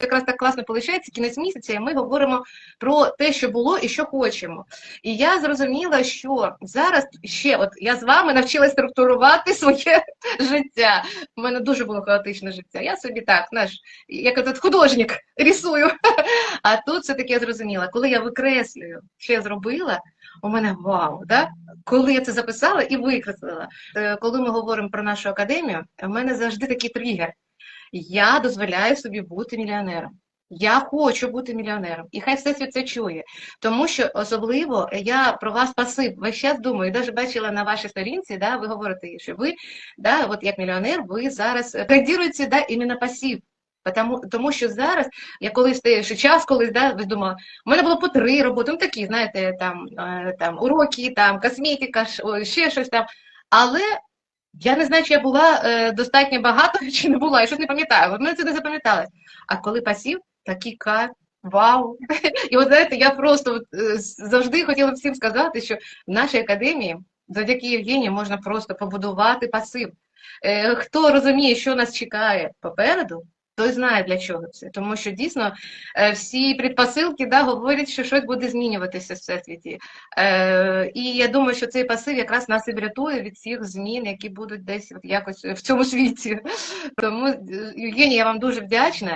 якраз так класно виходить, кінець місяця, і ми говоримо про те, що було і що хочемо. І я зрозуміла, що зараз ще, от я з вами навчилася структурувати своє життя. У мене дуже було хаотичне життя. Я собі так, знаєш, як этот художник рисую. А тут все-таки я зрозуміла, коли я викреслюю, що я зробила, у мене вау, да? коли я це записала і викреслила. Е, Коли ми говоримо про нашу академію, у мене завжди такий тригер. Я дозволяю собі бути мільйонером. Я хочу бути мільйонером, і хай всесвіт це чує. Тому що особливо я про вас пасив. Весь час думаю, навіть бачила на вашій сторінці, да, ви говорите, що ви, да, от як мільйонер, ви зараз кодіруєте да, іменно пасив. Тому, тому що зараз, я колись що час колись да, думала, у мене було по три роботи, ну такі, знаєте, там, е, там уроки, там косметика, ще щось там. Але я не знаю, чи я була е, достатньо багато, чи не була, я щось не пам'ятаю. Мене це не запам'яталось. А коли пасів, такий кайф, вау. І от знаєте, я просто е, завжди хотіла всім сказати, що в нашій академії завдяки Євгенії можна просто побудувати пасив. Е, Хто розуміє, що нас чекає попереду, той знає для чого це. Тому що дійсно е, всі предпосилки да, говорять, що щось буде змінюватися в всесвіті. Е, І я думаю, що цей пасив якраз нас і врятує від всіх змін, які будуть десь от якось в цьому світі. Тому, е, Євгенія, я вам дуже вдячна.